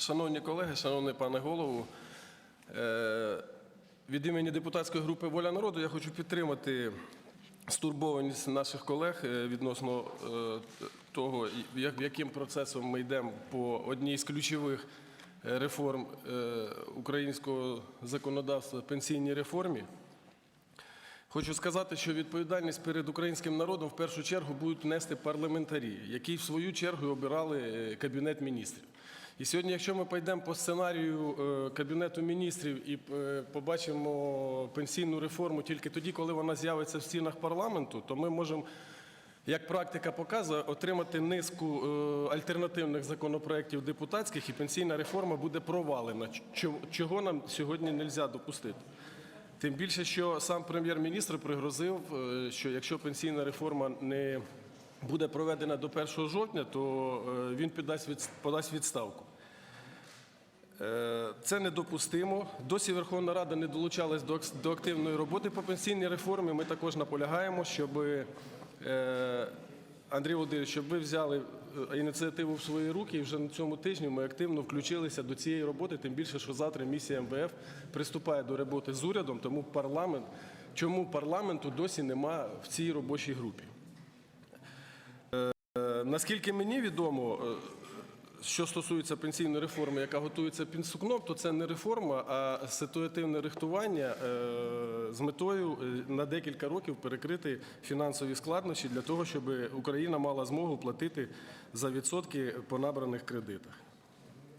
Шановні колеги, шановний пане голову, е, від імені депутатської групи Воля народу я хочу підтримати стурбованість наших колег е, відносно е, того, яким процесом ми йдемо по одній з ключових реформ українського законодавства пенсійній реформі. Хочу сказати, що відповідальність перед українським народом в першу чергу будуть нести парламентарі, які в свою чергу обирали Кабінет міністрів. І сьогодні, якщо ми пойдемо по сценарію е, Кабінету міністрів і е, побачимо пенсійну реформу тільки тоді, коли вона з'явиться в стінах парламенту, то ми можемо як практика показує, отримати низку е, альтернативних законопроєктів депутатських, і пенсійна реформа буде провалена, чо- чого нам сьогодні не можна допустити. Тим більше, що сам прем'єр-міністр пригрозив, що якщо пенсійна реформа не буде проведена до 1 жовтня, то е, він подасть відставку. Е, Це недопустимо. Досі Верховна Рада не долучалась до активної роботи по пенсійній реформі. Ми також наполягаємо, щоб е, Андрій Володимирович, щоб ви взяли ініціативу в свої руки і вже на цьому тижні ми активно включилися до цієї роботи. Тим більше, що завтра місія МВФ приступає до роботи з урядом. Тому парламент, чому парламенту досі нема в цій робочій групі? Наскільки мені відомо, е, що стосується пенсійної реформи, яка готується під сукном, то це не реформа, а ситуативне рихтування е, з метою е, на декілька років перекрити фінансові складнощі для того, щоб Україна мала змогу платити за відсотки по набраних кредитах.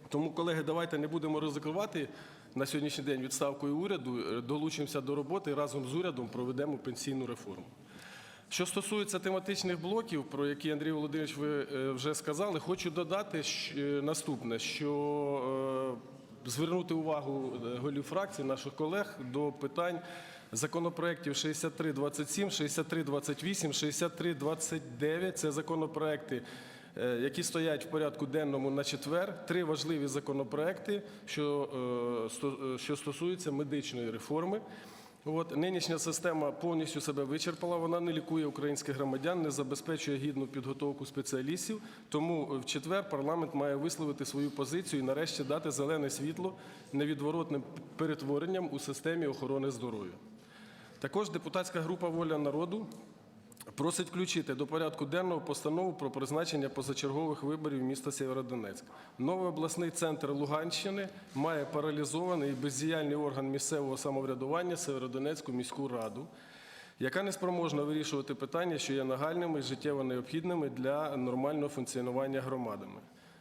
Тому, колеги, давайте не будемо ризикувати на сьогоднішній день відставкою уряду, долучимося до роботи і разом з урядом проведемо пенсійну реформу. Що стосується тематичних блоків, про які Андрій Володимирович ви е, вже сказали, хочу додати е, наступне, що е, звернути увагу голів фракцій, наших колег до питань законопроєктів 6327, 6328, 6329. Це законопроекти, е, які стоять в порядку денному на четвер. Три важливі е, що стосуються медичної реформи. От нинішня система повністю себе вичерпала. Вона не лікує українських громадян, не забезпечує гідну підготовку спеціалістів. Тому в четвер парламент має висловити свою позицію і нарешті дати зелене світло невідворотним перетворенням у системі охорони здоров'я. Також депутатська група Воля народу просить включити до порядку денного постанову про призначення позачергових виборів міста Сєвєродонецьк. Новий обласний центр Луганщини має паралізований і бездіяльний орган місцевого самоврядування Сєвєродонецьку міську раду, яка не спроможна вирішувати питання, що є нагальними і життєво необхідними для нормального функціонування громадами.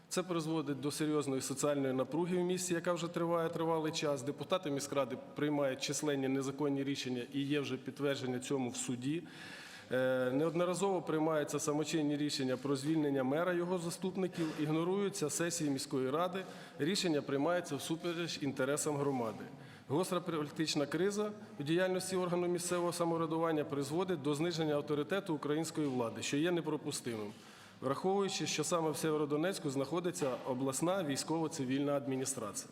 Це призводить до серйозної соціальної напруги в місті, яка вже триває тривалий час. Депутати міськради приймають численні незаконні рішення і є вже підтвердження цьому в суді. Е, Неодноразово приймаються самочинні рішення про звільнення мера його заступників, ігноруються сесії міської ради. Рішення приймаються всупереч інтересам громади. Гостра політична криза у діяльності органу місцевого самоврядування призводить до зниження авторитету української влади, що є непропустимим, враховуючи, що саме в Сєвєродонецьку знаходиться обласна військово-цивільна адміністрація.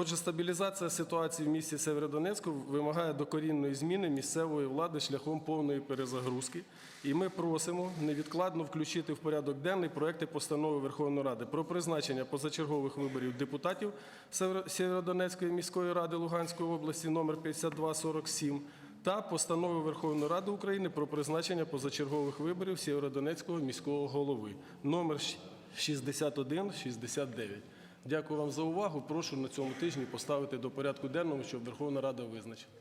Отже, стабілізація ситуації в місті Северодонецьку вимагає докорінної зміни місцевої влади шляхом повної перезагрузки. І ми просимо невідкладно включити в порядок денний проекти постанови Верховної Ради про призначення позачергових виборів депутатів Северо- Сєвєродонецької міської ради Луганської області номер 5247 та постанови Верховної Ради України про призначення позачергових виборів Сєвєродонецького міського голови номер 6169. Дякую вам за увагу. Прошу на цьому тижні поставити до порядку денного, щоб Верховна Рада визначила.